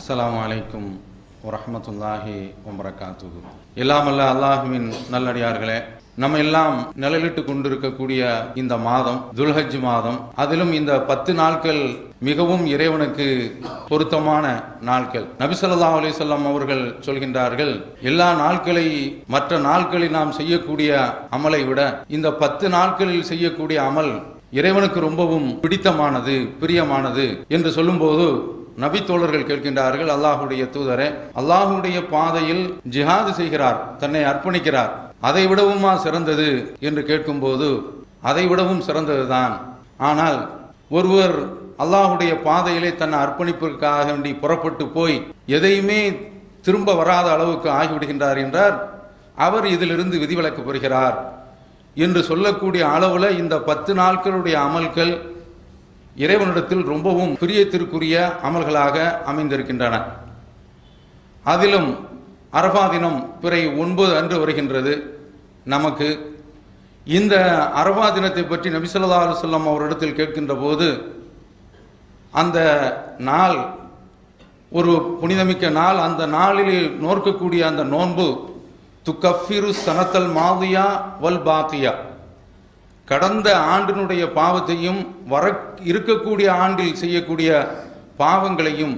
அஸ்ஸலாமு அலைக்கும் வரஹ்மத்துல்லாஹி எல்லாம் அல்ல அல்லாஹுவின் நல்லடியார்களே நம்ம எல்லாம் நிழலிட்டு கொண்டிருக்கக்கூடிய இந்த மாதம் துல்ஹஜ் மாதம் அதிலும் இந்த பத்து நாட்கள் மிகவும் இறைவனுக்கு பொருத்தமான நாட்கள். நபிசல்லா அலிசல்லாம் அவர்கள் சொல்கின்றார்கள் எல்லா நாட்களை மற்ற நாட்களில் நாம் செய்யக்கூடிய அமலை விட இந்த பத்து நாட்களில் செய்யக்கூடிய அமல் இறைவனுக்கு ரொம்பவும் பிடித்தமானது பிரியமானது என்று சொல்லும்போது நபி தோழர்கள் கேட்கின்றார்கள் அல்லாஹுடைய தூதரே அல்லாஹுடைய பாதையில் ஜிஹாது செய்கிறார் தன்னை அர்ப்பணிக்கிறார். அதை விடவுமா சிறந்தது என்று கேட்கும்போது அதை விடவும் சிறந்ததுதான். ஆனால் ஒருவர் அல்லாஹுடைய பாதையிலே தன்னை அர்ப்பணிப்பிற்காக வேண்டி புறப்பட்டு போய் எதையுமே திரும்ப வராத அளவுக்கு ஆகிவிடுகின்றார் என்றார் அவர் இதிலிருந்து விதிவிலக்கு பெறுகிறார். என்று சொல்லக்கூடிய அளவில் இந்த பத்து நாட்களுடைய அமல்கள் இறைவனிடத்தில் ரொம்பவும் பிரியத்திற்குரிய அமல்களாக அமைந்திருக்கின்றன. அதிலும் அரபா தினம் பிறை ஒன்பது அன்று வருகின்றது. நமக்கு இந்த அரபா தினத்தை பற்றி நபிசல்லா அலுவலம் அவரிடத்தில் கேட்கின்ற போது அந்த நாள் ஒரு புனிதமிக்க நாள் அந்த நாளில் நோர்க்கக்கூடிய அந்த நோன்பு துக்கஃபிரு சனத்தல் மாதியா வல் பாத்தியா. கடந்த ஆண்டினுடைய பாவத்தையும் வர இருக்கக்கூடிய ஆண்டில் செய்யக்கூடிய பாவங்களையும்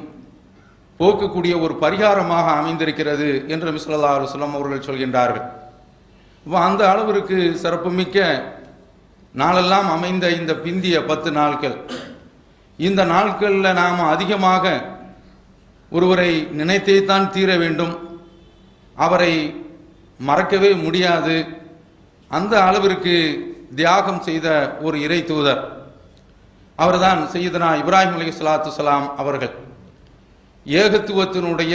போக்கக்கூடிய ஒரு பரிகாரமாக அமைந்திருக்கிறது என்று மிஸ்லல்லா அலுவலம் அவர்கள் சொல்கின்றார்கள். இப்போ அந்த அளவிற்கு சிறப்புமிக்க நாளெல்லாம் அமைந்த இந்த பிந்திய பத்து நாட்கள். இந்த நாட்களில் நாம் அதிகமாக ஒருவரை நினைத்தே தான் தீர வேண்டும். அவரை மறக்கவே முடியாது. அந்த அளவிற்கு தியாகம் செய்த ஒரு இறை தூதர். அவர்தான் செய்தனா இப்ராஹிம் அலி சலாத்து சலாம் அவர்கள். ஏகத்துவத்தினுடைய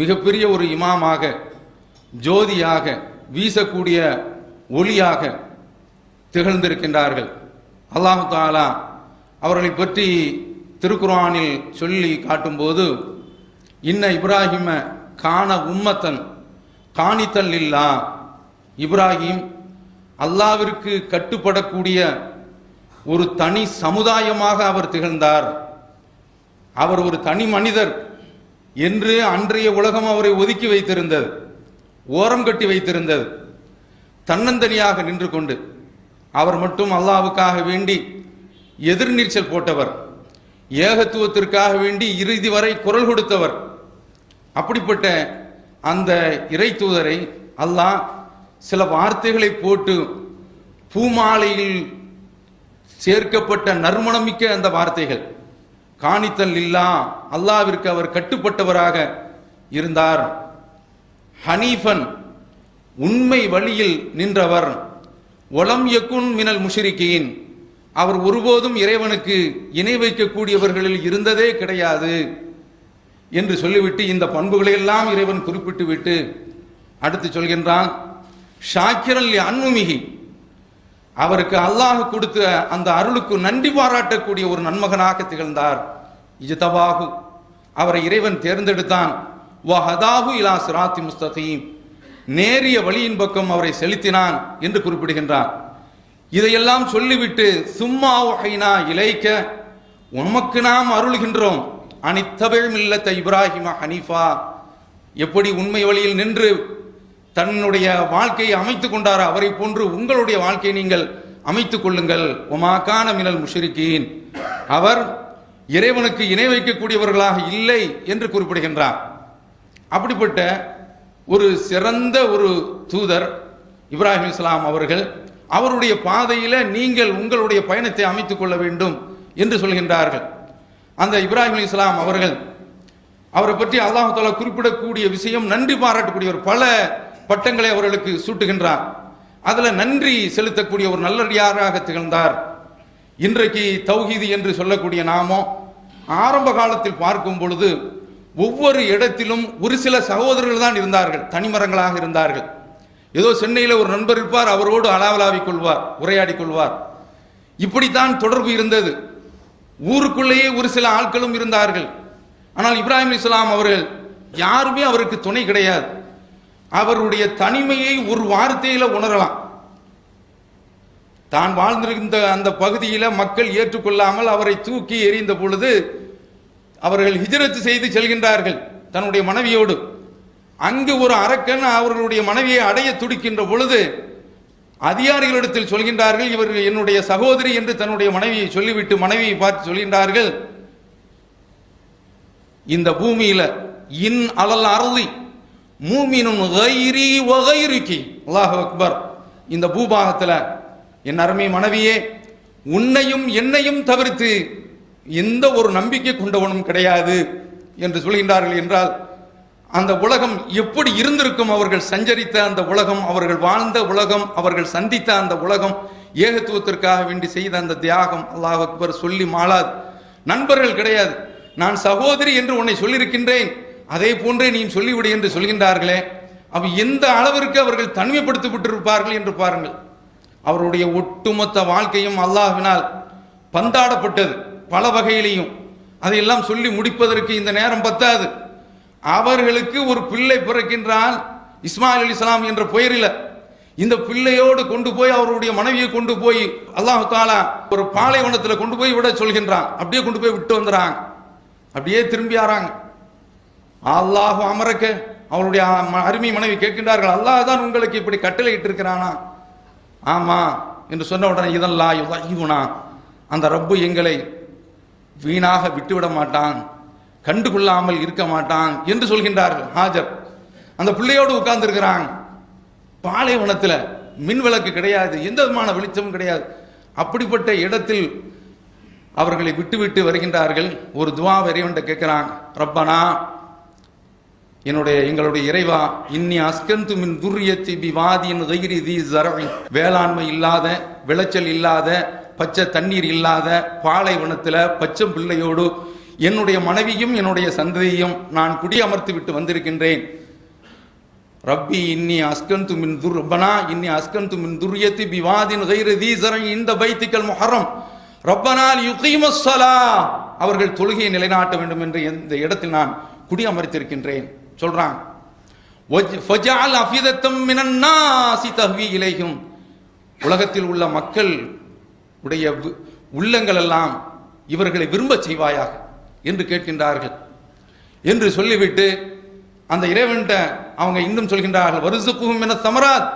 மிகப்பெரிய ஒரு இமாமாக ஜோதியாக வீசக்கூடிய ஒளியாக திகழ்ந்திருக்கின்றார்கள். அல்லாஹு தாலா அவர்களை பற்றி திருக்குர்ஆனில் சொல்லி காட்டும்போது இன்ன இப்ராஹிம காண உம்மத்தன் காணித்தல் இல்லா. இப்ராஹிம் அல்லாவிற்கு கட்டுப்படக்கூடிய ஒரு தனி சமுதாயமாக அவர் திகழ்ந்தார். அவர் ஒரு தனி மனிதர் என்று அன்றைய உலகம் அவரை ஒதுக்கி வைத்திருந்தது. ஓரம் கட்டி வைத்திருந்தது. தன்னந்தனியாக நின்று கொண்டு அவர் மட்டும் அல்லாவுக்காக வேண்டி எதிர்நீச்சல் போட்டவர். ஏகத்துவத்திற்காக வேண்டி இறுதி வரை குரல் கொடுத்தவர். அப்படிப்பட்ட அந்த இறை தூதரை அல்லாஹ் சில வார்த்தைகளை போட்டு பூமாலையில் சேர்க்கப்பட்ட நறுமணமிக்க அந்த வார்த்தைகள். காணித்தல் இல்லா அல்லாவிற்கு அவர் கட்டுப்பட்டவராக இருந்தார். ஹனீஃபன் உண்மை வழியில் நின்றவர். ஒலம் எக்குன் மினல் முஷரிக்கீன் அவர் ஒருபோதும் இறைவனுக்கு இணை வைக்கக்கூடியவர்களில் இருந்ததே கிடையாது என்று சொல்லிவிட்டு இந்த பண்புகளையெல்லாம் இறைவன் குறிப்பிட்டு விட்டு அடுத்து சொல்கின்றான் ஷாக்கிரல் அன்முமிகி அவருக்கு அல்லாஹ் கொடுத்த அந்த அருளுக்கு நன்றி பாராட்டக்கூடிய ஒரு நன்மகனாக திகழ்ந்தார். இஜ்தபாகு அவரை இறைவன் தேர்ந்தெடுத்தான். வஹதாகு இலா சிராத்தி முஸ்தகீம். நேரிய வழியின் பக்கம் அவரை செலுத்தினான் என்று குறிப்பிடுகின்றான் இதையெல்லாம் சொல்லிவிட்டு சும்மா வகைனா இலைக்க உமக்கு நாம் அருள்கின்றோம். அனித்தபிழ் மில்லத்த இப்ராஹிமா ஹனீஃபா. எப்படி உண்மை வழியில் நின்று தன்னுடைய வாழ்க்கையை அமைத்துக் கொண்டாரா? அவரை போன்று உங்களுடைய வாழ்க்கையை நீங்கள் அமைத்துக் கொள்ளுங்கள். உமாக்கான மினல் முஷரிக்கீன் அவர் இறைவனுக்கு இணை வைக்கக்கூடியவர்களாக இல்லை என்று குறிப்பிடுகின்றார். அப்படிப்பட்ட ஒரு சிறந்த ஒரு தூதர் இப்ராஹிம் இஸ்லாம் அவர்கள் அவருடைய பாதையில நீங்கள் உங்களுடைய பயணத்தை அமைத்துக் கொள்ள வேண்டும் என்று சொல்கின்றார்கள். அந்த இப்ராஹிம் இஸ்லாம் அவர்கள் அவரை பற்றி அல்லாஹால குறிப்பிடக்கூடிய விஷயம் நன்றி பாராட்டக்கூடியவர். பல பட்டங்களை அவர்களுக்கு சூட்டுகின்றார். அதில் நன்றி செலுத்தக்கூடிய ஒரு நல்லடியாராக திகழ்ந்தார். இன்றைக்கு தௌஹீது என்று சொல்லக்கூடிய நாமோ ஆரம்ப காலத்தில் பார்க்கும் பொழுது ஒவ்வொரு இடத்திலும் ஒரு சில சகோதரர்கள் தான் இருந்தார்கள் தனிமரங்களாக இருந்தார்கள். ஏதோ சென்னையில் ஒரு நண்பர் இருப்பார் அவரோடு அலாவலாவிக் கொள்வார் உரையாடிக் கொள்வார். இப்படித்தான் தொடர்பு இருந்தது. ஊருக்குள்ளேயே ஒரு சில ஆட்களும் இருந்தார்கள். ஆனால் இப்ராஹிம் இஸ்லாம் அவர்கள் யாருமே அவருக்கு துணை கிடையாது. அவருடைய தனிமையை ஒரு வார்த்தையில உணரலாம். தான் வாழ்ந்திருந்த அந்த பகுதியில மக்கள் ஏற்றுக்கொள்ளாமல் அவரை தூக்கி எறிந்த பொழுது அவர்கள் ஹிஜரத்து செய்து செல்கின்றார்கள் தன்னுடைய மனைவியோடு. அங்கு ஒரு அரக்கன் அவர்களுடைய மனைவியை அடைய துடிக்கின்ற பொழுது அதிகாரிகளிடத்தில் சொல்கின்றார்கள் இவர் என்னுடைய சகோதரி என்று தன்னுடைய மனைவியை சொல்லிவிட்டு மனைவியை பார்த்து சொல்கின்றார்கள் இந்த பூமியில இன் அலல் அருளி மூமினும் கைரி வகைரிக்கி அல்லாஹ் அக்பர். இந்த பூபாகத்தில் என் அருமை மனைவியே உன்னையும் என்னையும் தவிர்த்து எந்த ஒரு நம்பிக்கை கொண்டவனும் கிடையாது என்று சொல்கின்றார்கள் என்றால் அந்த உலகம் எப்படி இருந்திருக்கும் அவர்கள் சஞ்சரித்த அந்த உலகம் அவர்கள் வாழ்ந்த உலகம் அவர்கள் சந்தித்த அந்த உலகம் ஏகத்துவத்திற்காக வேண்டி செய்த அந்த தியாகம் அல்லாஹ் அக்பர் சொல்லி மாளாது. நண்பர்கள் கிடையாது. நான் சகோதரி என்று உன்னை சொல்லியிருக்கின்றேன். அதே போன்றே நீ சொல்லிவிடு என்று சொல்கின்றார்களே. அவ எந்த அளவிற்கு அவர்கள் தனிமைப்படுத்தப்பட்டிருப்பார்கள் என்று பாருங்கள். அவருடைய ஒட்டுமொத்த வாழ்க்கையும் அல்லாஹினால் பந்தாடப்பட்டது பல வகையிலையும். அதையெல்லாம் சொல்லி முடிப்பதற்கு இந்த நேரம் பத்தாது. அவர்களுக்கு ஒரு பிள்ளை பிறக்கின்றால் இஸ்மாயில் அலி இஸ்லாம் என்ற பெயரில். இந்த பிள்ளையோடு கொண்டு போய் அவருடைய மனைவியை கொண்டு போய் அல்லாஹு தாலா ஒரு பாலைவனத்தில் கொண்டு போய் விட சொல்கின்றான். அப்படியே கொண்டு போய் விட்டு வந்துறாங்க. அப்படியே திரும்பி ஆறாங்க. அல்லாஹு அமரக்க அவருடைய ம- அருமை மனைவி கேட்கின்றார்கள் அல்லாஹ் தான் உங்களுக்கு இப்படி கட்டளை இருக்கிறானா ஆமா. என்று சொன்ன உடனே இதெல்லாம் இவனா அந்த ரப்பு எங்களை வீணாக விட்டுவிட மாட்டான் கண்டுகொள்ளாமல் இருக்க மாட்டான் என்று சொல்கின்றார்கள் ஹாஜர். அந்த பிள்ளையோடு உட்கார்ந்துருக்கிறான். பாலைவனத்தில் மின் விளக்கு கிடையாது எந்த விதமான வெளிச்சமும் கிடையாது. அப்படிப்பட்ட இடத்தில் அவர்களை விட்டுவிட்டு வருகின்றார்கள். ஒரு துவா இறைவன்ட்ட கேட்கிறான் ரப்பனா என்னுடைய எங்களுடைய இறைவா இன்னி அஸ்கந்து மின் துர்ரியத்தி பி வாதியின் தி ஜரவி வேளாண்மை இல்லாத விளைச்சல் இல்லாத பச்சை தண்ணீர் இல்லாத பாலைவனத்தில் பச்சை பிள்ளையோடு என்னுடைய மனைவியும் என்னுடைய சந்ததியும் நான் குடியமர்த்து விட்டு வந்திருக்கின்றேன். ரப்பி இன்னி அஸ்கந்து மின் துர் ரப்பனா இன்னி அஸ்கந்து மின் துர்யத்தி பிவாதின் தி ஜரவி இந்த பைத்திக்கல் முஹரம் ரப்பனால் யுகீமஸ்ஸலா அவர்கள் தொழுகையை நிலைநாட்ட வேண்டும் என்று இந்த இடத்தில் நான் குடியமர்த்திருக்கின்றேன். சொல்றான். வஜ்- அஃபிதத்தம் மினன் தஹ்வி உலகத்தில் உள்ள மக்கள் உடைய உள்ளங்கள் எல்லாம் இவர்களை விரும்பச் செய்வாயாக என்று கேட்கின்றார்கள். என்று சொல்லிவிட்டு அந்த இறைவன்கிட்ட அவங்க இன்னும் சொல்கின்றார்கள் வருசுக்கும் என சமராத்.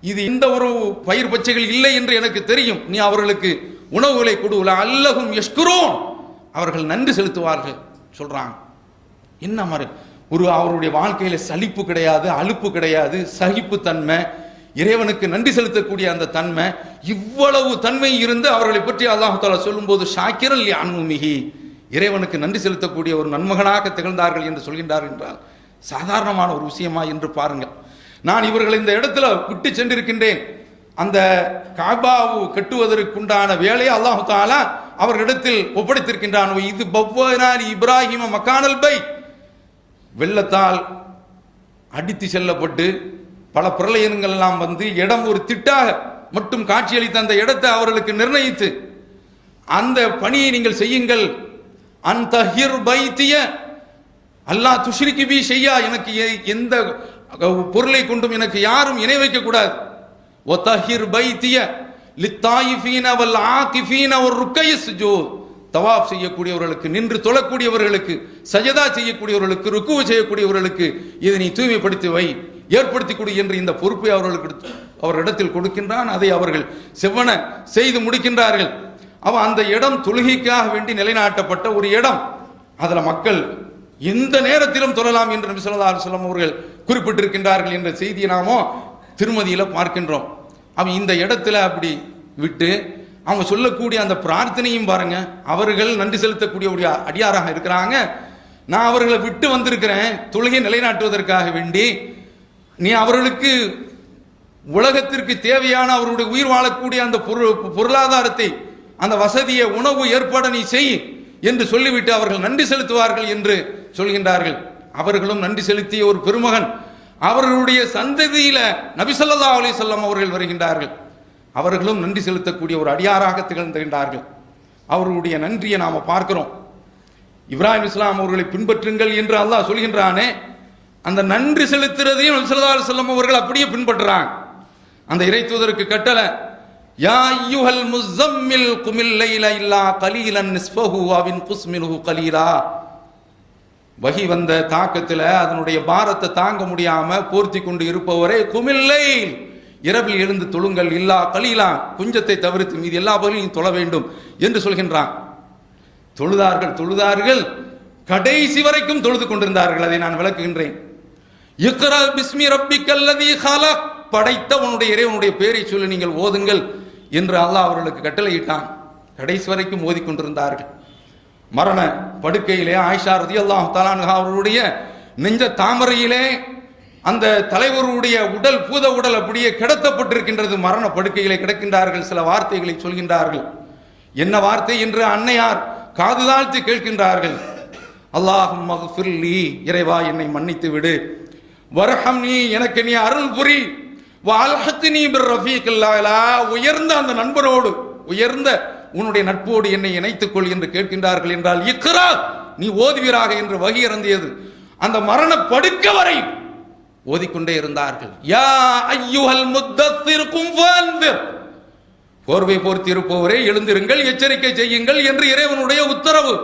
இது இந்த ஒரு பயிர் பச்சைகள் இல்லை என்று எனக்கு தெரியும். நீ அவர்களுக்கு உணவுகளை கொடுக்கல அல்லகும் எஷ்குரோன் அவர்கள் நன்றி செலுத்துவார்கள் சொல்றாங்க என்ன மாதிரி ஒரு அவருடைய வாழ்க்கையில சலிப்பு கிடையாது அலுப்பு கிடையாது சகிப்பு தன்மை இறைவனுக்கு நன்றி செலுத்தக்கூடிய அந்த தன்மை இவ்வளவு தன்மை இருந்து அவர்களை பற்றி அல்லாஹால சொல்லும்போது ஷாக்கிரல் அன்முமிகி இறைவனுக்கு நன்றி செலுத்தக்கூடிய ஒரு நன்மகனாக திகழ்ந்தார்கள் என்று சொல்கின்றார் என்றால் சாதாரணமான ஒரு விஷயமா என்று பாருங்கள். நான் இவர்களை இந்த இடத்துல விட்டு சென்றிருக்கின்றேன். அந்த காபாவு கட்டுவதற்குண்டான வேலையை அல்லாஹு தாலா அவர்களிடத்தில் ஒப்படைத்திருக்கின்றான். இது பவ்வாரி இப்ராஹிம மக்கானல் பை வெள்ளத்தால் அடித்து செல்லப்பட்டு பல பிரளயங்கள் எல்லாம் வந்து இடம் ஒரு திட்டாக மட்டும் காட்சியளித்த அந்த இடத்தை அவர்களுக்கு நிர்ணயித்து அந்த பணியை நீங்கள் செய்யுங்கள். அந்த பைத்திய அல்லாஹ் துஷ்ரிக்கு பி செய்யா எனக்கு எ- எந்த பொருளை கொண்டும் எனக்கு யாரும் இணை வைக்க கூடாது. ஒத்தஹிர் பைத்திய லித்தாயிஃபீன வல் ஆகிஃபீன ஒரு ருக்கைய சுஜூத் தவாப் செய்யக்கூடியவர்களுக்கு நின்று தொழக்கூடியவர்களுக்கு சஜதா செய்யக்கூடியவர்களுக்கு ருக்கு செய்யக்கூடியவர்களுக்கு இதை நீ தூய்மைப்படுத்தி வை. ஏற்படுத்தி கொடு என்று இந்த பொறுப்பை அவர்களுக்கு அவரிடத்தில் கொடுக்கின்றான். அதை அவர்கள் செவ்வன செய்து முடிக்கின்றார்கள். அவன் அந்த இடம் தொழுகைக்காக வேண்டி நிலைநாட்டப்பட்ட ஒரு இடம். அதில் மக்கள் எந்த நேரத்திலும் தொழலாம் என்று நபிசல்லா அலுவலம் அவர்கள் குறிப்பிட்டிருக்கின்றார்கள் என்ற செய்தியை நாமோ திருமதியில் பார்க்கின்றோம். அவன் இந்த இடத்துல அப்படி விட்டு அவங்க சொல்லக்கூடிய அந்த பிரார்த்தனையும் பாருங்க. அவர்கள் நன்றி செலுத்தக்கூடிய ஒரு அடியாராக இருக்கிறாங்க. நான் அவர்களை விட்டு வந்திருக்கிறேன். தொழுகை நிலைநாட்டுவதற்காக வேண்டி. நீ அவர்களுக்கு உலகத்திற்கு தேவையான அவருடைய உயிர் வாழக்கூடிய அந்த பொருளாதாரத்தை அந்த வசதியை உணவு ஏற்பாடு நீ செய் என்று சொல்லிவிட்டு அவர்கள் நன்றி செலுத்துவார்கள் என்று சொல்கின்றார்கள். அவர்களும் நன்றி செலுத்திய ஒரு பெருமகன். அவர்களுடைய சந்ததியில நபிசல்லா அலிசல்லாம் அவர்கள் வருகின்றார்கள். அவர்களும் நன்றி செலுத்தக்கூடிய ஒரு அடியாராக திகழ்ந்துகின்றார்கள் அவர்களுடைய நன்றியை நாம் பார்க்கிறோம். இப்ராஹிம் இஸ்லாம் அவர்களை பின்பற்றுங்கள் என்று அல்லாஹ் சொல்கின்றானே அந்த நன்றி செலுத்துறதையும் நபி செல்லம் அவர்கள் அப்படியே பின்பற்றுறாங்க. அந்த இறை தூதருக்கு கட்டளை யா ஐயுஹல் முஸம்மில் குமில் லைல இல்லா கலீலன் நிஸ்ஃபஹு அவின் குஸ்மிலுஹு கலீலா. வகி வந்த தாக்கத்தில் அதனுடைய பாரத்தை தாங்க முடியாம போர்த்தி கொண்டு இருப்பவரே குமில்லை இரவில் எழுந்து தொழுங்கள் இல்லா கலீலா குஞ்சத்தை தவிர்த்து மீது எல்லா பகுதியும் தொழ வேண்டும் என்று சொல்கின்றான். தொழுதார்கள் தொழுதார்கள். கடைசி வரைக்கும் தொழுது கொண்டிருந்தார்கள் அதை நான் விளக்குகின்றேன். இக்ரா பிஸ்மி ரப்பிக்கல்லதி படைத்த உன்னுடைய இறைவனுடைய பேரை சொல்லி நீங்கள் ஓதுங்கள் என்று அல்லாஹ் அவர்களுக்கு கட்டளையிட்டான். கடைசி வரைக்கும் ஓதிக்கொண்டிருந்தார்கள் மரண படுக்கையிலே ஆயிஷா ரதியல்லாஹு தஆலா அவர்களுடைய நெஞ்ச தாமரையிலே அந்த தலைவருடைய உடல் பூத உடல் அப்படியே கிடத்தப்பட்டிருக்கின்றது. மரண படுக்கைகளை கிடக்கின்றார்கள் சில வார்த்தைகளை சொல்கின்றார்கள். என்ன வார்த்தை என்று அன்னையார் காது தாழ்த்தி கேட்கின்றார்கள். அல்லாஹும் மகஃபிர்லி இறைவா என்னை மன்னித்து விடு. வரஹம் நீ எனக்கு நீ அருள் புரி. வாழ்ஹத்து நீ ரஃபீக்கில்லா உயர்ந்த அந்த நண்பரோடு உயர்ந்த உன்னுடைய நட்போடு என்னை இணைத்துக் கொள் என்று கேட்கின்றார்கள் என்றால் இக்ரா நீ ஓதுவீராக என்று வகி இறந்தியது அந்த மரண படுக்க வரை ஓதிக்கொண்டே இருந்தார்கள். யா ஐயுஹல் முத்தத்திற்கும் போர்வை போர்த்திருப்பவரே எழுந்திருங்கள் எச்சரிக்கை செய்யுங்கள் என்று இறைவனுடைய உத்தரவு.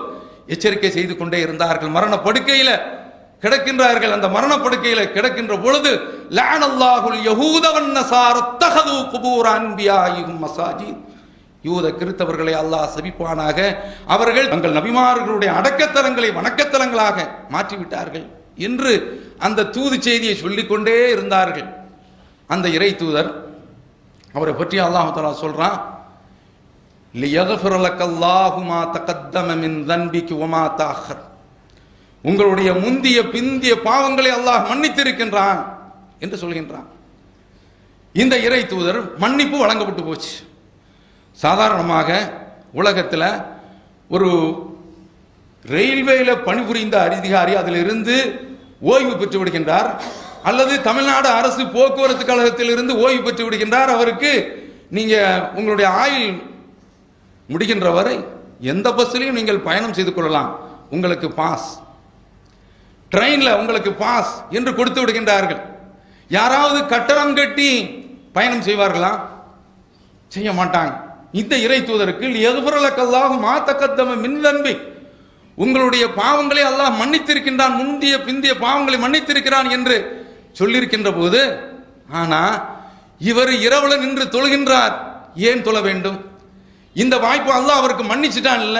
எச்சரிக்கை செய்து கொண்டே இருந்தார்கள். மரண படுக்கையில கிடக்கின்றார்கள். அந்த மரண படுக்கையில கிடக்கின்ற பொழுது லானல்லாஹுல் யஹூத வன்னசார தஹது குபூர் அன்பியாயிகும் யூத கிறித்தவர்களை அல்லாஹ் சபிப்பானாக. அவர்கள் தங்கள் நபிமார்களுடைய அடக்கத்தலங்களை வணக்கத்தலங்களாக மாற்றிவிட்டார்கள். என்று அந்த தூது செய்தியை சொல்லிக்கொண்டே இருந்தார்கள். அந்த இறை தூதர் அவரை பற்றி அல்லாஹ் சொல்கிறான் சொல்றான் உங்களுடைய முந்திய பிந்திய பாவங்களை அல்லாஹ் மன்னித்திருக்கின்றான் என்று சொல்கின்றான். இந்த இறை தூதர் மன்னிப்பு வழங்கப்பட்டு போச்சு. சாதாரணமாக உலகத்தில் ஒரு ரயில்வேல பணிபுரிந்த அதிகாரி அதிலிருந்து ஓய்வு பெற்று விடுகின்றார் அல்லது தமிழ்நாடு அரசு போக்குவரத்து கழகத்தில் இருந்து ஓய்வு பெற்று விடுகின்றார் அவருக்கு நீங்க உங்களுடைய ஆயுள் முடிகின்ற வரை எந்த பஸ்லையும் நீங்கள் பயணம் செய்து கொள்ளலாம். உங்களுக்கு பாஸ் ட்ரெயினில் உங்களுக்கு பாஸ் என்று கொடுத்து விடுகின்றார்கள். யாராவது கட்டணம் கட்டி பயணம் செய்வார்களா? செய்ய மாட்டாங்க. இந்த இறை தூதருக்கு எதுபுரலக்கல்லாக மாத்தக்கத்தம மின்தன்பி உங்களுடைய பாவங்களை அல்லாஹ் மன்னித்திருக்கின்றான் முந்திய பிந்திய பாவங்களை மன்னித்திருக்கிறான் என்று சொல்லியிருக்கின்ற போது ஆனா இவர் இரவுல நின்று தொழுகின்றார். ஏன் தொழ வேண்டும்? இந்த வாய்ப்பு அல்லாஹ் அவருக்கு மன்னிச்சிட்டான் இல்ல?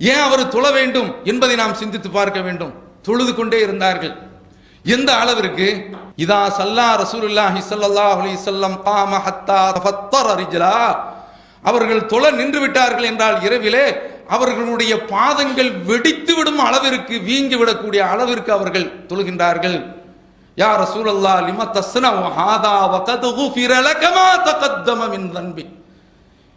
ஏன் அவர் தொழ வேண்டும் என்பதை நாம் சிந்தித்து பார்க்க வேண்டும். தொழுது கொண்டே இருந்தார்கள். எந்த அளவிற்கு? இதா சல்லா ரசூலுல்லாஹி ஸல்லல்லாஹு அலைஹி வஸல்லம் காம ஹத்தா தஃபத்தர ரிஜ்லா. அவர்கள் தொழ நின்று விட்டார்கள் என்றால் இரவிலே அவர்களுடைய பாதங்கள் வெடித்து விடும் அளவிற்கு வீங்கி விடக்கூடிய அளவிற்கு அவர்கள் தொழுகின்றார்கள். யார் சூழல்லா லிம தஸ்னா ஹாதா வகத் தகத்தம மின் தன்பி.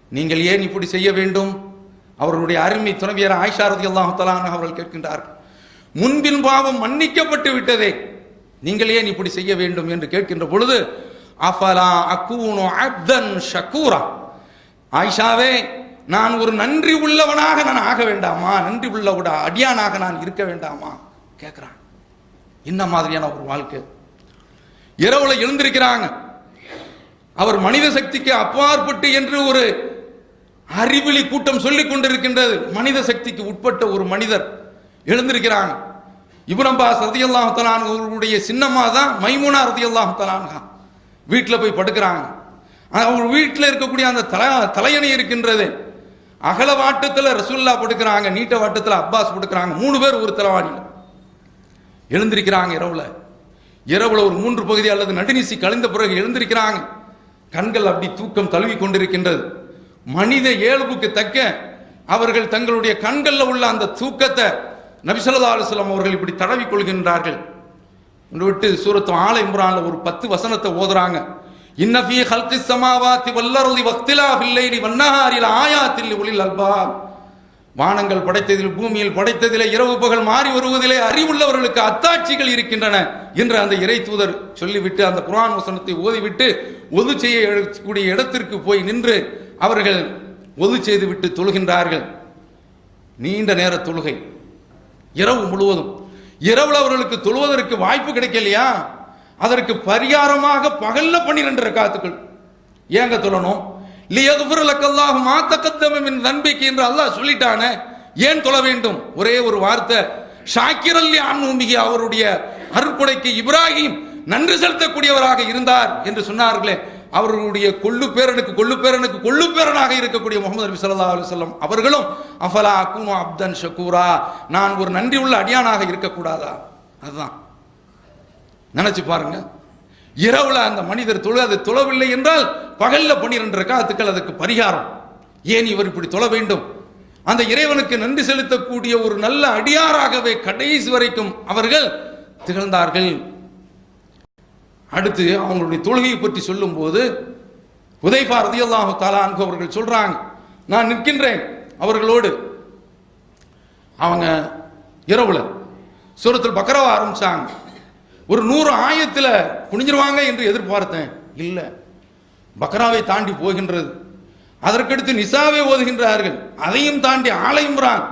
நீங்கள் ஏன் இப்படி செய்ய வேண்டும்? அவர்களுடைய அருமை துணைவியர் ஆயிஷா ரலியல்லாஹு அவர்கள் கேட்கின்றார்கள். முன்பின் பாவம் மன்னிக்கப்பட்டு விட்டதே. நீங்கள் ஏன் இப்படி செய்ய வேண்டும் என்று கேட்கின்ற பொழுது அஃபலா அக்கூனோ அப்தன் ஷக்கூரா ஆயிஷாவே நான் ஒரு நன்றி உள்ளவனாக நான் ஆக வேண்டாமா? நன்றி உள்ளவடா அடியானாக நான் இருக்க வேண்டாமா? கேட்கிறான் என்ன மாதிரியான ஒரு வாழ்க்கை? இரவுல எழுந்திருக்கிறாங்க. அவர் மனித சக்திக்கு அப்பாற்பட்டு என்று ஒரு அறிவிலி கூட்டம் சொல்லிக் கொண்டிருக்கின்றது. மனித சக்திக்கு உட்பட்ட ஒரு மனிதர் எழுந்திருக்கிறாங்க. இபுரம்பா சதியல்லாஹத்தலான் அவர்களுடைய சின்னம்மா தான் மைமுனா ரதியல்லாஹு வீட்டில் போய் படுக்கிறாங்க. அவங்க வீட்டில் இருக்கக்கூடிய அந்த தல தலையணை இருக்கின்றது. அகல வாட்டத்தில் ரசுல்லா படுக்கிறாங்க நீட்ட வாட்டத்தில் அப்பாஸ் படுக்கிறாங்க மூணு பேர் ஒரு தலைவாடியில் எழுந்திருக்கிறாங்க இரவுல. இரவுல ஒரு மூன்று பகுதி அல்லது நடுநீசி கழிந்த பிறகு எழுந்திருக்கிறாங்க. கண்கள் அப்படி தூக்கம் தழுவி கொண்டிருக்கின்றது. மனித இயல்புக்கு தக்க அவர்கள் தங்களுடைய கண்களில் உள்ள அந்த தூக்கத்தை நபிசல்லா அலுவலம் அவர்கள் இப்படி தடவி கொள்கின்றார்கள். விட்டு சூரத்து ஆலை இம்ரான்ல ஒரு பத்து வசனத்தை ஓதுறாங்க. இன்னபி ஹல்கி சமாவாத்தி வல்லருதி வக்திலா பில்லைலி வண்ணஹாரில் ஆயாத்தில் ஒளில் அல்பாப். வானங்கள் படைத்ததில் பூமியில் படைத்ததிலே இரவு பகல் மாறி வருவதிலே அறிவுள்ளவர்களுக்கு அத்தாட்சிகள் இருக்கின்றன என்று அந்த இறை தூதர் சொல்லிவிட்டு அந்த குரான் வசனத்தை ஓதிவிட்டு ஒது செய்ய கூடிய இடத்திற்கு போய் நின்று அவர்கள் ஒது செய்து விட்டு தொழுகின்றார்கள். நீண்ட நேர தொழுகை. இரவு முழுவதும். இரவுல அவர்களுக்கு தொழுவதற்கு வாய்ப்பு கிடைக்கலையா? அதற்கு பரிகாரமாக பகல்ல பன்னிரண்டு ரக்காத்துக்கள். ஏங்க தொழணும் லியகுஃபிரலக்கல்லாஹு மா தக்கத்தம மின் என்று அல்லாஹ் சொல்லிட்டானே. ஏன் தொழ வேண்டும்? ஒரே ஒரு வார்த்தை. ஷாக்கிரல்லி ஆன்மூமிகி அவருடைய அருட்கொடைக்கு இப்ராஹிம் நன்றி செலுத்தக்கூடியவராக இருந்தார் என்று சொன்னார்களே. அவர்களுடைய கொள்ளு பேரனுக்கு கொள்ளு பேரனுக்கு கொள்ளு பேரனாக இருக்கக்கூடிய முகமது நபி ஸல்லல்லாஹு அலைஹி அவர்களும் அஃபலா அகுனு அப்தன் ஷக்கூரா நான் ஒரு நன்றி உள்ள அடியானாக இருக்கக்கூடாதா? அதுதான். நினைச்சு பாருங்க. இரவுல அந்த மனிதர் தொழு அது தொழவில்லை என்றால் பகல்ல பன்னிரண்டு ரக்காத்துக்கள் அதுக்கு பரிகாரம். ஏன் இவர் இப்படி தொழ வேண்டும்? அந்த இறைவனுக்கு நன்றி செலுத்தக்கூடிய ஒரு நல்ல அடியாராகவே கடைசி வரைக்கும் அவர்கள் திகழ்ந்தார்கள். அடுத்து அவங்களுடைய தொழுகையை பற்றி சொல்லும்போது உதைஃபா ரதியல்லாஹு தாலா அவர்கள் சொல்றாங்க நான் நிற்கின்றேன். அவர்களோடு அவங்க இரவுல சுரத்தில் பக்கரவா ஆரம்பிச்சாங்க. ஒரு நூறு ஆயத்தில் குனிஞ்சிருவாங்க என்று எதிர்பார்த்தேன். இல்லை. பக்ராவை தாண்டி போகின்றது. அதற்கடுத்து நிசாவை ஓதுகின்றார்கள். அதையும் தாண்டி ஆலயம்ரான்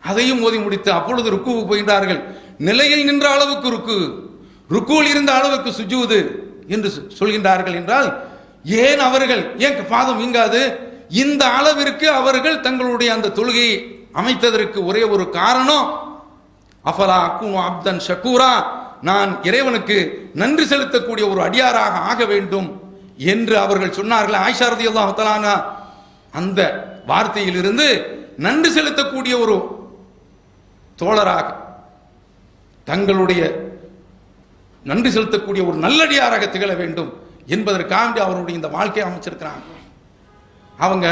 அதையும் ஓதி முடித்து அப்பொழுது ருக்கு போகின்றார்கள். நிலையில் நின்ற அளவுக்கு ருக்கு. ருக்குவில் இருந்த அளவுக்கு சுஜூது என்று சொ- சொல்கின்றார்கள் என்றால் ஏன் அவர்கள் ஏன் பாதம் வீங்காது? இந்த அளவிற்கு அவர்கள் தங்களுடைய அந்த தொழுகையை அமைத்ததற்கு ஒரே ஒரு காரணம் அஃபலா அப்தன் ஷக்கூரா நான் இறைவனுக்கு நன்றி செலுத்தக்கூடிய ஒரு அடியாராக ஆக வேண்டும் என்று அவர்கள் சொன்னார்கள். ஆயிஷா ரதியல்லாஹு அந்த வார்த்தையிலிருந்து நன்றி செலுத்தக்கூடிய ஒரு தோழராக தங்களுடைய நன்றி செலுத்தக்கூடிய ஒரு நல்லடியாராக திகழ வேண்டும் என்பதற்காக அவருடைய இந்த வாழ்க்கையை அமைச்சிருக்கிறாங்க. அவங்க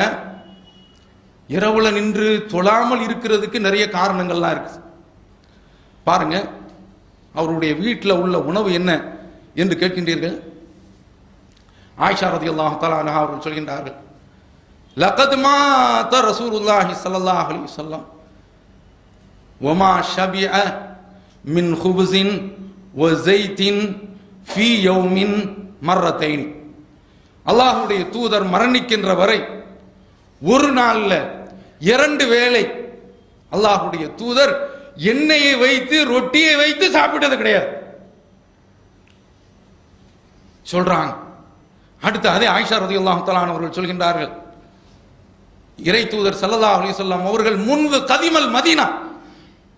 இரவுல நின்று தொழாமல் இருக்கிறதுக்கு நிறைய காரணங்கள்லாம் இருக்கு பாருங்க அவருடைய வீட்டில் உள்ள உணவு என்ன என்று கேட்கின்றீர்கள்? ஆயிஷா ரதி அல்லாஹ் அன்ஹா அவர்கள் சொல்கின்றார்கள் லகத் மாத ரசூலுல்லாஹி ஸல்லல்லாஹு அலைஹி வஸல்லம் வமா ஷபிஅ மின் ஹுபுசின் ஒ ஜெய்தின் ஃபி யௌமின் மர்ரத்தைனி. அல்லாஹுடைய தூதர் மரணிக்கின்ற வரை ஒரு நாள்ல இரண்டு வேளை அல்லாஹுடைய தூதர் எண்ணெயை வைத்து ரொட்டியை வைத்து சாப்பிட்டது கிடையாது. சொல்றாங்க. அடுத்து அதே ஆயிஷா ரதி தஆலா அவர்கள் சொல்கின்றார்கள். இறை தூதர் சல்லல்லா அலி சொல்லாம் அவர்கள் முன்பு கதிமல் மதீனா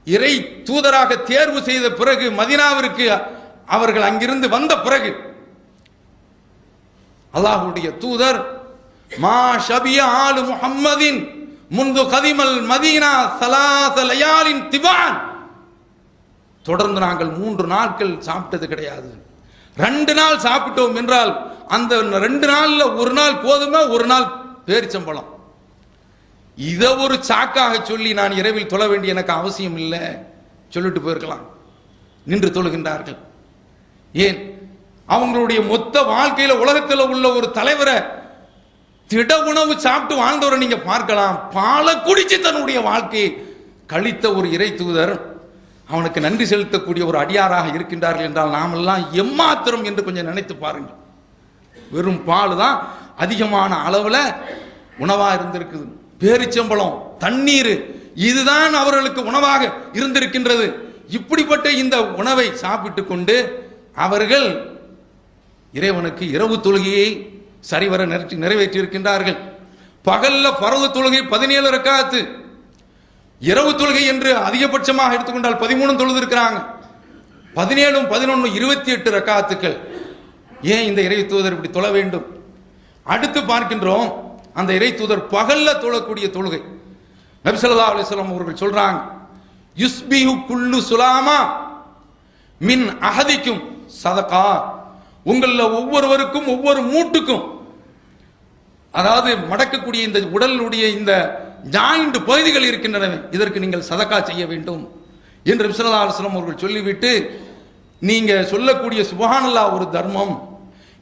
இறை தூதராக தேர்வு செய்த பிறகு மதீனாவிற்கு அவர்கள் அங்கிருந்து வந்த பிறகு அல்லாஹுடைய தூதர் மா ஷபிய ஆலு முஹம்மதின் முன்பு கதிமல் மதீனா சலாச லயாலின் திவான். தொடர்ந்து நாங்கள் மூன்று நாட்கள் சாப்பிட்டது கிடையாது. ரெண்டு நாள் சாப்பிட்டோம் என்றால் அந்த ரெண்டு நாளில் ஒரு நாள் போதுமா? ஒரு நாள் பேரிச்சம்பழம். இதை ஒரு சாக்காக சொல்லி நான் இரவில் தொழ வேண்டிய எனக்கு அவசியம் இல்லை. சொல்லிட்டு போயிருக்கலாம். நின்று தொழுகின்றார்கள். ஏன்? அவங்களுடைய மொத்த வாழ்க்கையில் உலகத்தில் உள்ள ஒரு தலைவரை திட உணவு சாப்பிட்டு வாழ்ந்தவரை நீங்க பார்க்கலாம். பாலை குடிச்சு தன்னுடைய வாழ்க்கையை கழித்த ஒரு இறை தூதர் அவனுக்கு நன்றி செலுத்தக்கூடிய ஒரு அடியாராக இருக்கின்றார்கள் என்றால் நாமெல்லாம் எம்மாத்திரம் என்று கொஞ்சம் நினைத்து பாருங்க வெறும் பால் தான் அதிகமான அளவில் உணவா இருந்திருக்குது. பேரிச்சம்பழம் தண்ணீர் இதுதான் அவர்களுக்கு உணவாக இருந்திருக்கின்றது. இப்படிப்பட்ட இந்த உணவை சாப்பிட்டு கொண்டு அவர்கள் இறைவனுக்கு இரவு தொழுகையை சரிவர நிறைவேற்றி நிறைவேற்றியிருக்கின்றார்கள். பகல்ல பரவு தொழுகை பதினேழு ரக்காத்து. இரவு தொழுகை என்று அதிகபட்சமாக எடுத்துக்கொண்டால் பதிமூணு தொழுது இருக்கிறாங்க பதினேழும் பதினொன்று இருபத்தி எட்டு ரக்காத்துக்கள். ஏன் இந்த இறை தூதர் இப்படி தொழ வேண்டும்? அடுத்து பார்க்கின்றோம் அந்த இறை தூதர் பகல்ல தொழக்கூடிய தொழுகை. நபிசல்லா அலிஸ்லாம் அவர்கள் சொல்றாங்க யுஸ்பிஹு குல்லு சுலாமா மின் அகதிக்கும் சதகா. உங்களில் ஒவ்வொருவருக்கும் ஒவ்வொரு மூட்டுக்கும் அதாவது மடக்கக்கூடிய இந்த உடலுடைய இந்த ஜாயிண்ட் பகுதிகள் இருக்கின்றன இதற்கு நீங்கள் சதக்கா செய்ய வேண்டும் என்று விசலா அலுவலம் அவர்கள் சொல்லிவிட்டு நீங்கள் சொல்லக்கூடிய சுபஹானல்லா ஒரு தர்மம்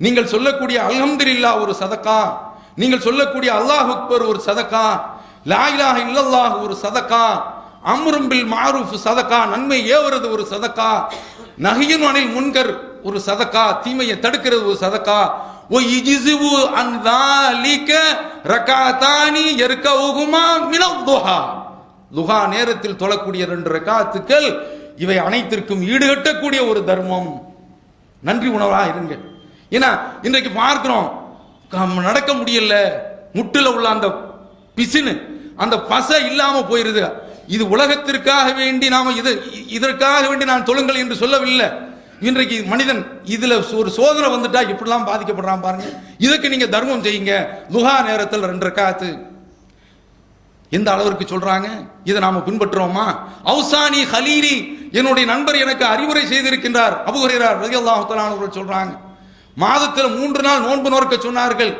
நீங்கள் சொல்லக்கூடிய அல்ஹம்துலில்லா ஒரு சதக்கா நீங்கள் சொல்லக்கூடிய அல்லாஹ் அக்பர் ஒரு சதக்கா லாயிலாக இல்லல்லாஹ் ஒரு சதக்கா அம்ரும்பில் மாரூஃப் சதக்கா நன்மை ஏவுறது ஒரு சதக்கா நகையின் அணில் முன்கர் ஒரு சதக்கா தீமையை தடுக்கிறது ஒரு சதக்கா ஓ இஜிசுவு ரகாத்தானி எருக்கவுகுமா மினல் துஹா துஹா நேரத்தில் தொழக்கூடிய ரெண்டு ரகாத்துக்கள் இவை அனைத்திற்கும் ஈடுகட்டக்கூடிய ஒரு தர்மம். நன்றி உணவா இருங்க. ஏன்னா இன்றைக்கு பார்க்கிறோம் நடக்க முடியல. முட்டில் உள்ள அந்த பிசினு அந்த பசை இல்லாம போயிருது. இது உலகத்திற்காக வேண்டி நாம இது இதற்காக வேண்டி நான் தொழுங்கள் என்று சொல்லவில்லை. இன்றைக்கு மனிதன் இதுல ஒரு சோதனை வந்துட்டா இப்படிலாம் பாதிக்கப்படுறான் பாருங்க. இதுக்கு நீங்க தர்மம் செய்யுங்க. துகா நேரத்தில் ரெண்டு ரக்காத்து. எந்த அளவிற்கு சொல்றாங்க? இதை நாம பின்பற்றுவோமா அவுசானி ஹலீலி என்னுடைய நண்பர் எனக்கு அறிவுரை செய்திருக்கின்றார். அபுஹுரைரார் ரலியல்லாஹு தஆலா சொல்றாங்க. மாதத்தில் மூன்று நாள் நோன்பு நோக்க சொன்னார்கள்.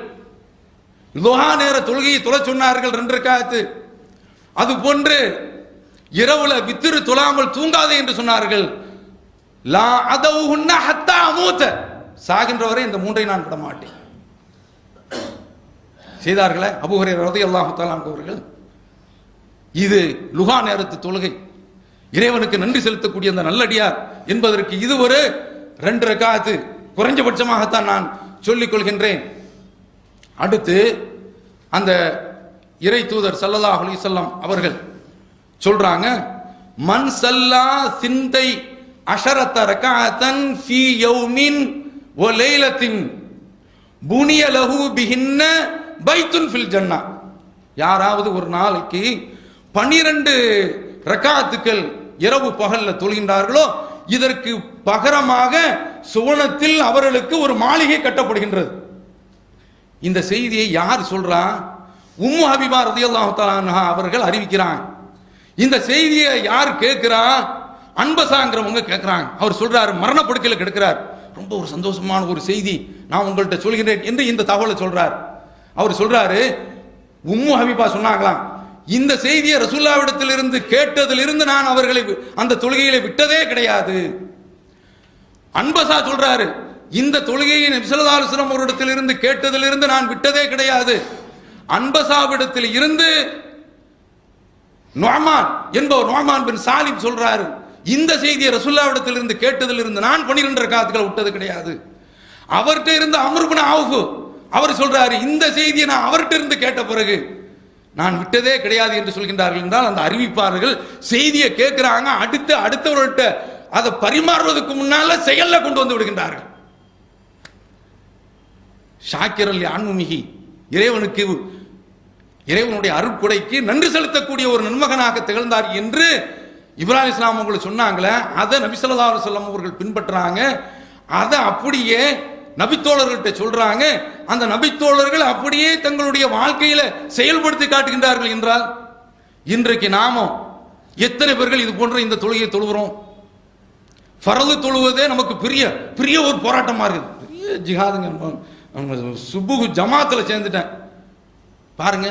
லுஹா நேர தொழுகையை தொழ சொன்னார்கள் ரெண்டு காத்து அது போன்று இரவுல வித்திரு தொழாமல் தூங்காதே என்று சொன்னார்கள். லா அதவுஹுன்ன ஹத்தா அமூத்த. சாகின்ற வரை இந்த மூன்றை நான் விட மாட்டேன். செய்தார்களே அபுஹரே ரதி தஆலா அவர்கள். இது லுகா நேரத்து தொழுகை. இறைவனுக்கு நன்றி செலுத்தக்கூடிய அந்த நல்லடியார் என்பதற்கு இது ஒரு ரெண்டு ரக்காத்து குறைஞ்சபட்சமாகத்தான் நான் சொல்லிக் கொள்கின்றேன். அடுத்து அந்த இறை தூதர் சல்லல்லா அலிசல்லாம் அவர்கள் சொல்றாங்க மண் சல்லா சிந்தை அஷரத்த ரகாத்தன் ஃபி யௌமின் ஒ லைலத்தின் புனிய லஹு பிஹின்ன பைத்துன் ஃபில் ஜன்னா. யாராவது ஒரு நாளைக்கு பன்னிரண்டு ரக்காத்துக்கள் இரவு பகல்ல தொழுகின்றார்களோ இதற்கு பகரமாக சுவனத்தில் அவர்களுக்கு ஒரு மாளிகை கட்டப்படுகின்றது. இந்த செய்தியை யார் சொல்றா? உம்மு ஹபிபா ரதியல்லாஹு அவர்கள் அறிவிக்கிறாங்க. இந்த செய்தியை யார் கேட்கிறா? அன்பசாங்கிறவங்க கேட்குறாங்க அவர் சொல்கிறாரு மரணப்படுக்கையில் கிடக்கிறார். ரொம்ப ஒரு சந்தோஷமான ஒரு செய்தி. நான் உங்கள்கிட்ட சொல்கிறேன் என்று இந்த தகவலை சொல்கிறார் அவர் சொல்கிறாரு உம்மு ஹபீபா சொன்னாங்களாம் இந்த செய்தியை ரசூல்லாவிடத்திலிருந்து கேட்டதிலிருந்து நான் அவர்களை அந்த தொழுகையில விட்டதே கிடையாது. அன்பசா சொல்றாரு இந்த தொழுகையை நபிசல்லாஸ்லம் ஒரு இடத்திலிருந்து கேட்டதிலிருந்து நான் விட்டதே கிடையாது. அன்பசாவிடத்தில் இருந்து நொமான் என்பவர் நொமான் பின் சாலிம் சொல்றாரு இந்த செய்தியை ரசுல்லாவிடத்திலிருந்து கேட்டதிலிருந்து நான் பன்னிரெண்டு காத்துக்களை விட்டது கிடையாது. அவர்கிட்ட இருந்து அமர்பின் ஆவுஃபு அவர் சொல்றாரு இந்த செய்தியை நான் அவர்கிட்ட இருந்து கேட்ட பிறகு நான் விட்டதே கிடையாது என்று சொல்கின்றார்கள் என்றால் அந்த அறிவிப்பார்கள் செய்தியை கேட்கிறாங்க அடுத்து அடுத்தவர்கள்ட்ட அதை பரிமாறுவதற்கு முன்னால செயல்ல கொண்டு வந்து விடுகின்றார்கள். ஷாக்கிரல் ஆன்மீகி இறைவனுக்கு இறைவனுடைய அருட்கொடைக்கு நன்றி செலுத்தக்கூடிய ஒரு நன்மகனாக திகழ்ந்தார் என்று இப்ராஹிம் இஸ்லாம் அவங்களுக்கு சொன்னாங்களே அதை நபி செல்லம் அவர்கள் பின்பற்றுறாங்க அதை அப்படியே நபித்தோழர்கள்ட்ட சொல்றாங்க. அந்த நபித்தோழர்கள் அப்படியே தங்களுடைய வாழ்க்கையில செயல்படுத்தி காட்டுகின்றார்கள் என்றால் இன்றைக்கு நாமும் எத்தனை பேர்கள் இது போன்ற இந்த தொழுகையை தொழுகிறோம்? பரது தொழுவதே நமக்கு பெரிய பெரிய ஒரு போராட்டமா இருக்குது. பெரிய ஜிஹாதுங்க. சுபுகு ஜமாத்துல சேர்ந்துட்டேன். பாருங்க.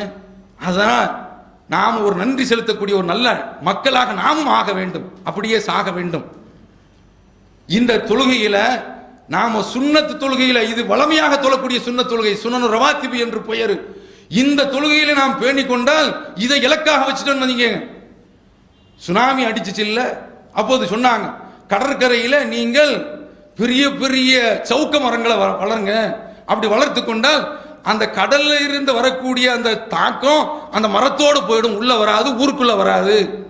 அதான் நாம் ஒரு நன்றி செலுத்தக்கூடிய ஒரு நல்ல மக்களாக நாமும் ஆக வேண்டும். அப்படியே சாக வேண்டும். இந்த தொழுகையில நாம சுண்ணத்து தொழுகையில இது வளமையாக தொழக்கூடிய சுண்ண தொழுகை சுனனு ரவாத்திபு என்று பெயர். இந்த தொழுகையில நாம் பேணி கொண்டால் இதை இலக்காக வச்சுட்டோம்னு நீங்க சுனாமி அடிச்சுச்சு இல்ல? அப்போது சொன்னாங்க கடற்கரையில நீங்கள் பெரிய பெரிய சவுக்க மரங்களை வ- வளருங்க. அப்படி வளர்த்து கொண்டால் அந்த கடல்ல இருந்து வரக்கூடிய அந்த தாக்கம் அந்த மரத்தோடு போயிடும். உள்ள வராது ஊருக்குள்ள வராது.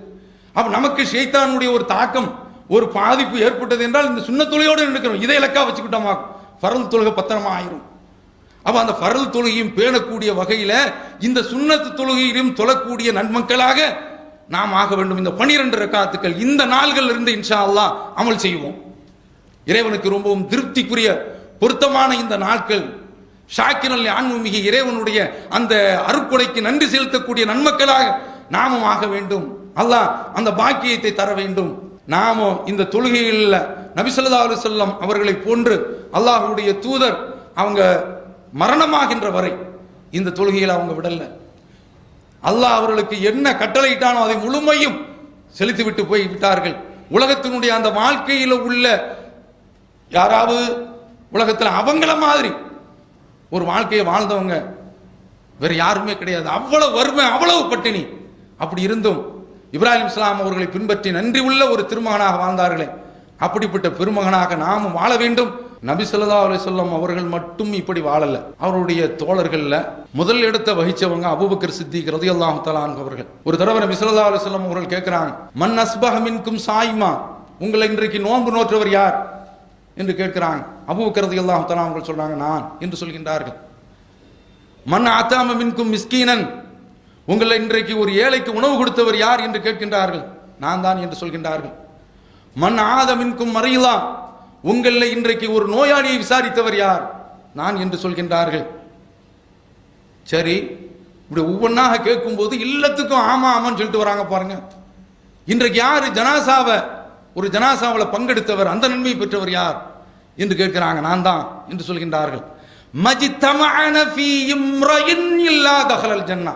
அப்ப நமக்கு ஷைத்தானுடைய ஒரு தாக்கம் ஒரு பாதிப்பு ஏற்பட்டது என்றால் இந்த சுண்ண தொழுகையோடு நினைக்கிறோம் இதை இலக்கா வச்சுக்கிட்டோமா? பரல் தொழுகை பத்திரமா ஆயிரும். அப்ப அந்த பரல் தொழுகையும் பேணக்கூடிய வகையில இந்த சுண்ணத்து தொழுகையிலும் தொழக்கூடிய நன்மக்களாக நாம் ஆக வேண்டும். இந்த பனிரெண்டு ரக்காத்துக்கள் இந்த நாள்கள் இருந்து இன்ஷா அல்லா அமல் செய்வோம். இறைவனுக்கு ரொம்பவும் திருப்திக்குரிய பொருத்தமான இந்த நாட்கள். ஷாக்கிரல் ஆன்மீக இறைவனுடைய அந்த அருட்கொடைக்கு நன்றி செலுத்தக்கூடிய நன்மக்களாக நாமும் ஆக வேண்டும். அல்லாஹ் அந்த பாக்கியத்தை தர வேண்டும். நாமும் இந்த தொழுகையில் நபிசல்லா செல்லம் அவர்களை போன்று அல்லாஹுடைய தூதர் அவங்க மரணமாகின்ற வரை இந்த தொழுகையில் அவங்க விடல. அல்லாஹ் அவர்களுக்கு என்ன கட்டளையிட்டானோ அதை முழுமையும் செலுத்திவிட்டு போய் விட்டார்கள். உலகத்தினுடைய அந்த வாழ்க்கையில் உள்ள யாராவது உலகத்தில் அவங்கள மாதிரி ஒரு வாழ்க்கையை வாழ்ந்தவங்க. வேற யாருமே கிடையாது. அவ்வளவு வறுமை அவ்வளவு பட்டினி. அப்படி இருந்தும் இப்ராஹிம் இஸ்லாம் அவர்களை பின்பற்றி நன்றி உள்ள ஒரு திருமகனாக வாழ்ந்தார்களே. அப்படிப்பட்ட பெருமகனாக நாமும் வாழ வேண்டும். நபி சொல்லா அலி சொல்லம் அவர்கள் மட்டும் இப்படி வாழல. அவருடைய தோழர்கள்ல முதல் இடத்தை வகிச்சவங்க அபுபக்கர் சித்திக் ரதி அல்லாஹு தலான் அவர்கள். ஒரு தடவை நபி சொல்லா அலி சொல்லம் அவர்கள் கேட்கிறாங்க மன் அஸ்பஹமின்கும் சாய்மா? உங்களை இன்றைக்கு நோன்பு நோற்றவர் யார்? என்று கேட்கிறாங்க அபூக்கிறது எல்லாம் தலா அவர்கள் சொல்றாங்க நான் என்று சொல்கின்றார்கள். மண் ஆத்தாம மின்கும் மிஸ்கீனன் உங்களை இன்றைக்கு ஒரு ஏழைக்கு உணவு கொடுத்தவர் யார்? என்று கேட்கின்றார்கள். நான் தான் என்று சொல்கின்றார்கள். மண் ஆத மின்கும் மறையிலா உங்களில் இன்றைக்கு ஒரு நோயாளியை விசாரித்தவர் யார்? நான் என்று சொல்கின்றார்கள். சரி இப்படி ஒவ்வொன்றாக கேட்கும்போது இல்லத்துக்கும் ஆமா ஆமான்னு சொல்லிட்டு வராங்க பாருங்க. இன்றைக்கு யார் ஜனாசாவை ஒரு ஜனாசாவில் பங்கெடுத்தவர் அந்த நன்மை பெற்றவர் யார்? என்று கேட்கிறாங்க நான் தான் என்று சொல்கின்றார்கள். இல்லா ஜன்னா.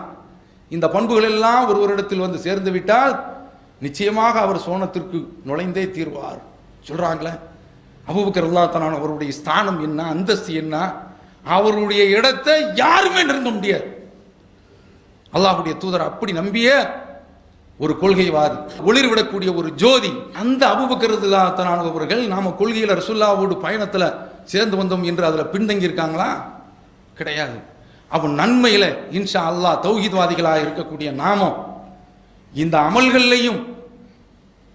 இந்த பண்புகள் எல்லாம் ஒருவரிடத்தில் வந்து சேர்ந்து விட்டால் நிச்சயமாக அவர் சோனத்திற்கு நுழைந்தே தீர்வார். சொல்றாங்களே? அபூபக்கர் அல்லாஹ் அவருடைய ஸ்தானம் என்ன அந்தஸ்து என்ன? அவருடைய இடத்தை யாருமே நெருங்க முடியாது. அல்லாஹுடைய தூதர் அப்படி நம்பிய ஒரு கொள்கைவாதி ஒளிர்விடக்கூடிய ஒரு ஜோதி. அந்த அபுபக்கரதுலாத்தனான அவர்கள் நாம கொள்கையில ரசுல்லாவோடு பயணத்துல சேர்ந்து வந்தோம் என்று அதுல பின்தங்கி இருக்காங்களா கிடையாது. அவன் நன்மையில இன்ஷா அல்லாஹ் தௌஹீத்வாதிகளாக இருக்கக்கூடிய நாமம் இந்த அமல்கள்லையும்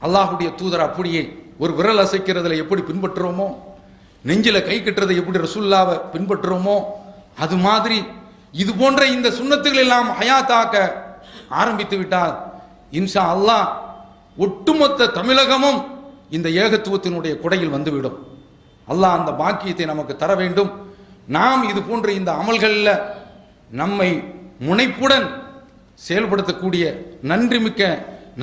அல்லாஹுடைய தூதர் அப்படியே ஒரு விரல் அசைக்கிறதுல எப்படி பின்பற்றுறோமோ நெஞ்சில கை கட்டுறதை எப்படி ரசுல்லாவை பின்பற்றுறோமோ அது மாதிரி இது போன்ற இந்த சுண்ணத்துகள் எல்லாம் ஹயாத்தாக்க ஆரம்பித்து விட்டால் இன்ஷா அல்லாஹ் ஒட்டுமொத்த தமிழகமும் இந்த ஏகத்துவத்தினுடைய குடையில் வந்துவிடும். அல்லாஹ் அந்த பாக்கியத்தை நமக்கு தர வேண்டும். நாம் இது போன்ற இந்த அமல்களில் நம்மை முனைப்புடன் செயல்படுத்தக்கூடிய நன்றிமிக்க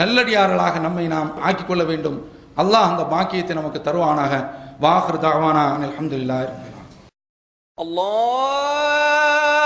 நல்லடியார்களாக நம்மை நாம் ஆக்கிக்கொள்ள வேண்டும். அல்லாஹ் அந்த பாக்கியத்தை நமக்கு தருவானாக. வாஹர் தாவானா அலமதுல்லா அல்லாஹ்